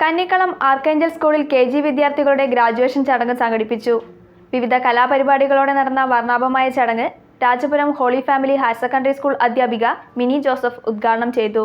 Kannikkalam Archangel സ്കൂളിൽ K G വിദ്യാർത്ഥികളുടെ graduation ചടങ്ങ് സംഘടിപ്പിച്ചു. വിവിധ കലാപരിപാടികളോടെ നടന്ന വർണാഭമായ ചടങ്ങ് Rajapuram Holy Family Higher Secondary School അധ്യാപിക മിനി ജോസഫ് ഉദ്ഘാടനം ചെയ്തു.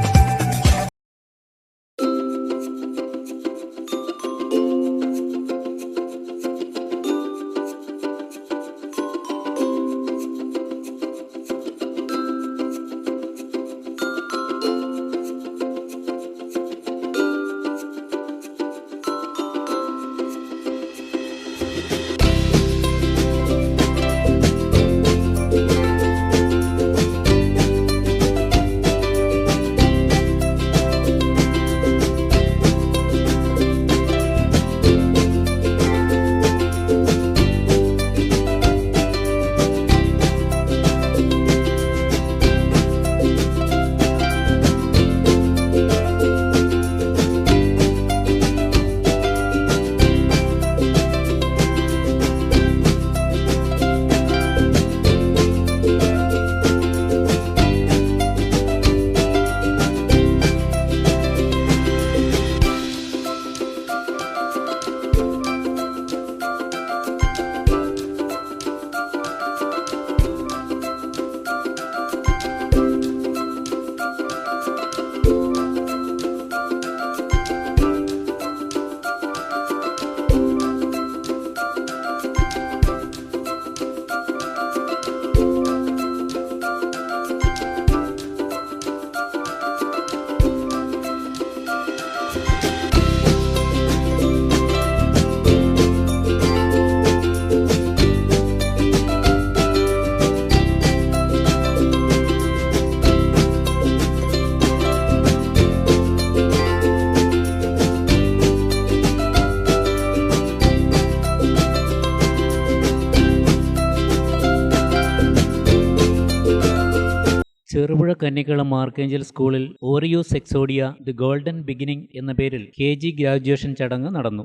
ചെറുപുഴ കന്നിക്കളം മാർക്കേഞ്ചൽ സ്കൂളിൽ ഓറിയോ സെക്സോഡിയ ദി ഗോൾഡൻ ബിഗിനിങ് എന്ന പേരിൽ കെ ഗ്രാജുവേഷൻ ചടങ്ങ് നടന്നു.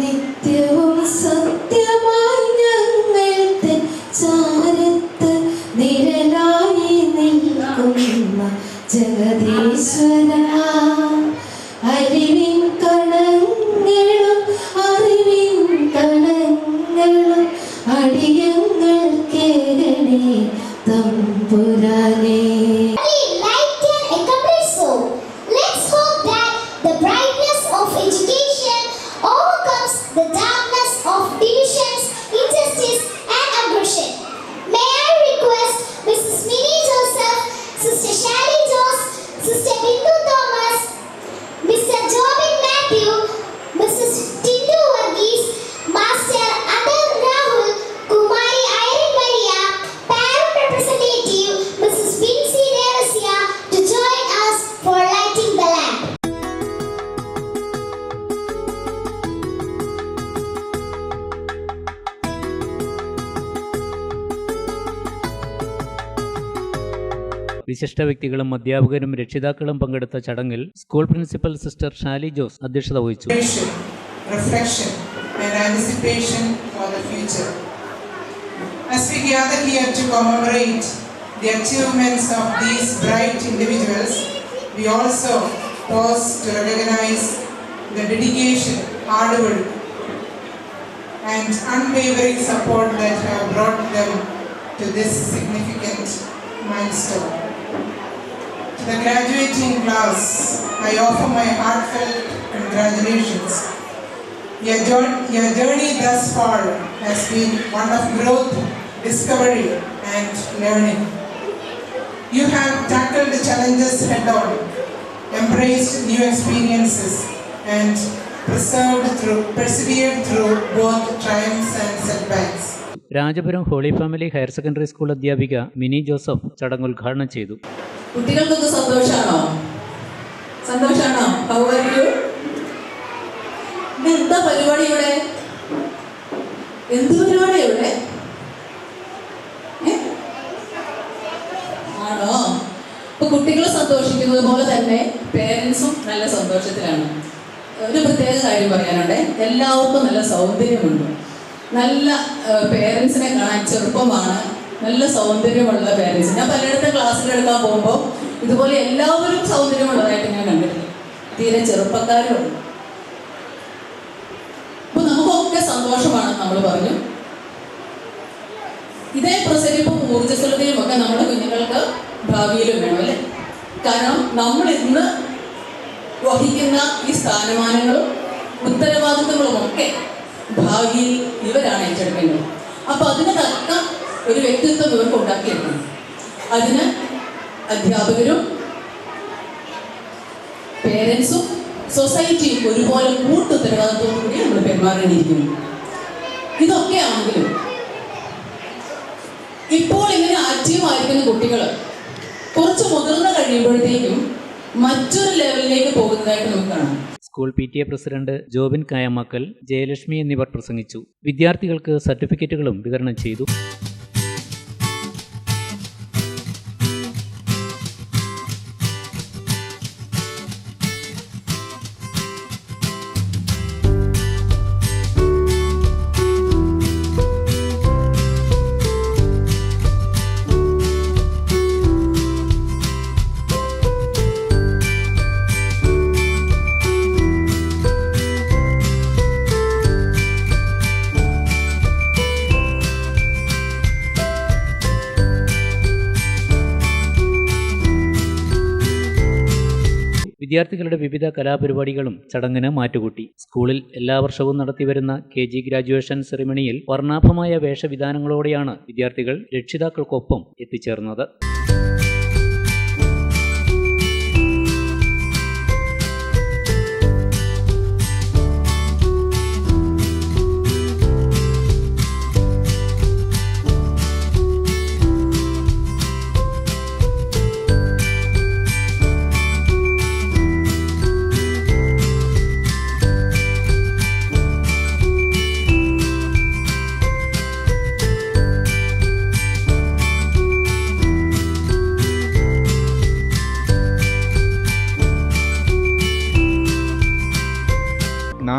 നിത്യവും സത്യമായി of the വിശിഷ്ട വ്യക്തികളും അധ്യാപകരും രക്ഷിതാക്കളും പങ്കെടുത്ത ചടങ്ങിൽ school principal sister Shali Jose അധ്യക്ഷത വഹിച്ചു. As we gather here to commemorate the achievements of these bright individuals, we also pause to recognize the dedication, hard work, and unwavering support that have brought them to this significant milestone. The graduating class, I offer my heartfelt congratulations. Your your journey thus far has been one of growth, discovery, and learning. You have tackled the challenges head on, embraced new experiences, and through, persevered through both triumphs and setbacks. Rajapuram Holy Family Higher Secondary School അധ്യാപിക Mini Joseph ചടങ്ങ് ഉദ്ഘാടനം ചെയ്തു കുട്ടികൾക്കൊക്കെ സന്തോഷാണോ? സന്തോഷാണോ? How are you എന്താ പരിപാടി ഇവിടെ? എന്ത് പരിപാടി ഇവിടെ? ആണോ? ഇപ്പൊ കുട്ടികൾ സന്തോഷിക്കുന്നത് പോലെ തന്നെ പേരൻസും നല്ല സന്തോഷത്തിലാണ്. ഒരു പ്രത്യേക കാര്യം പറയാനുണ്ട്. എല്ലാവർക്കും നല്ല സൗന്ദര്യമുണ്ട്. നല്ല പേരൻസിനെ കാണാൻ ചെറുപ്പമാണ്. നല്ല സൗന്ദര്യമുള്ള പേരൻസ് ഞാൻ പലയിടത്തും ക്ലാസ്സിൽ എടുക്കാൻ പോകുമ്പോൾ ഇതുപോലെ എല്ലാവരും സൗന്ദര്യമുള്ളതായിട്ട് ഞാൻ കണ്ടിട്ടുണ്ട് തീരെ ചെറുപ്പക്കാരുണ്ട്. അപ്പൊ നമുക്കൊക്കെ സന്തോഷമാണ് നമ്മൾ പറഞ്ഞു. ഇതേ പ്രസരിപ്പും ഊർജസ്വലതയും ഒക്കെ നമ്മുടെ കുഞ്ഞുങ്ങൾക്ക് ഭാവിയിലും വേണം അല്ലേ? കാരണം നമ്മൾ ഇന്ന് വഹിക്കുന്ന ഈ സ്ഥാനമാനങ്ങളും ഉത്തരവാദിത്തങ്ങളും ഒക്കെ ഭാവിയിൽ ഇവരാണ് ഏറ്റെടുക്കേണ്ടത്. അപ്പൊ അതിന് തക്ക ഒരു വ്യക്തിത്വം ഇവർക്ക് ഉണ്ടാക്കിയെടുക്കണം. അതിന് അധ്യാപകരും പേരൻസും സൊസൈറ്റിയും ഒരുപോലെ കൂട്ടുത്തരവാദിത്വത്തോടു കൂടി നമ്മൾ പെരുമാറേണ്ടിയിരിക്കുന്നു. ഇതൊക്കെ ആണെങ്കിലും ഇപ്പോൾ ഇങ്ങനെ ആക്റ്റീവായിരിക്കുന്ന കുട്ടികൾ കുറച്ച് മുതിർന്ന കഴിയുമ്പോഴത്തേക്കും മറ്റൊരു ലെവലിലേക്ക് പോകുന്നതായിട്ട് നമുക്ക് കാണാം. School P T A president Jobin Kayammakkal Jayalakshmi എന്നിവർ പ്രസംഗിച്ചു. വിദ്യാർത്ഥികൾക്ക് സർട്ടിഫിക്കറ്റുകളും വിതരണം ചെയ്തു. വിദ്യാർത്ഥികളുടെ വിവിധ കലാപരിപാടികളും ചടങ്ങിന് മാറ്റുകൂട്ടി. സ്കൂളിൽ എല്ലാ വർഷവും നടത്തിവരുന്ന കെ ജി ഗ്രാജുവേഷൻ സെറിമണിയിൽ വർണാഭമായ വേഷവിധാനങ്ങളോടെയാണ് വിദ്യാർത്ഥികൾ രക്ഷിതാക്കൾക്കൊപ്പം എത്തിച്ചേർന്നത്.